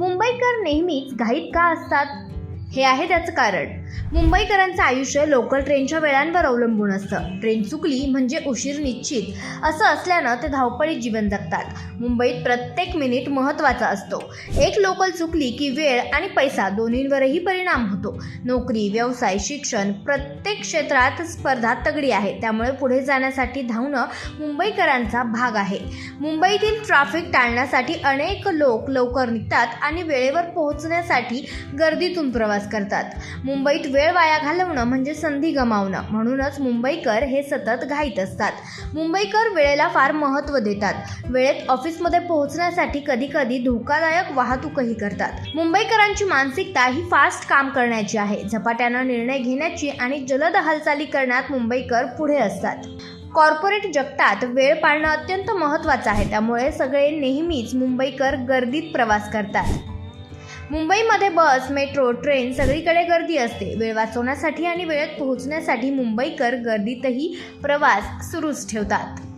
मुंबईकर नेहमीच घाईत का असतात? हे आहे त्याचं कारण. मुंबईकरांचं आयुष्य लोकल ट्रेनच्या वेळांवर अवलंबून असतं. ट्रेन चुकली म्हणजे उशीर निश्चित. असं असल्यानं ते धावपळीत जीवन जगतात. मुंबईत प्रत्येक मिनिट महत्त्वाचा असतो. एक लोकल चुकली की वेळ आणि पैसा दोन्हींवरही परिणाम होतो. नोकरी व्यवसाय शिक्षण प्रत्येक क्षेत्रात स्पर्धा तगडी आहे. त्यामुळे पुढे जाण्यासाठी धावणं मुंबईकरांचा भाग आहे. मुंबईतील ट्रॅफिक टाळण्यासाठी अनेक लोक लवकर निघतात आणि वेळेवर पोहोचण्यासाठी गर्दीतून प्रवास करतात. मुंबईत वेळ वाया घालवणं म्हणजे संधी गमावणं. म्हणूनच मुंबईकर हे सतत घाईत असतात. मुंबईकर वेळेला फार महत्त्व देतात. वेळेत ऑफिसमध्ये पोहोचण्यासाठी कधी कधी धोकादायक वाहतूकही करतात. मुंबईकरांची मानसिकता ही फास्ट काम करण्याची आहे. झपाट्यानं निर्णय घेण्याची आणि जलद हालचाली करण्यात मुंबईकर पुढे असतात. कॉर्पोरेट जगतात वेळ पाळणं अत्यंत महत्त्वाचं आहे. त्यामुळे सगळे नेहमीच मुंबईकर गर्दीत प्रवास करतात. मुंबईमध्ये बस मेट्रो ट्रेन सगळीकडे गर्दी असते. वेळ वाचवण्यासाठी आणि वेळेत पोहोचण्यासाठी मुंबईकर गर्दीतही प्रवास सुरूच ठेवतात.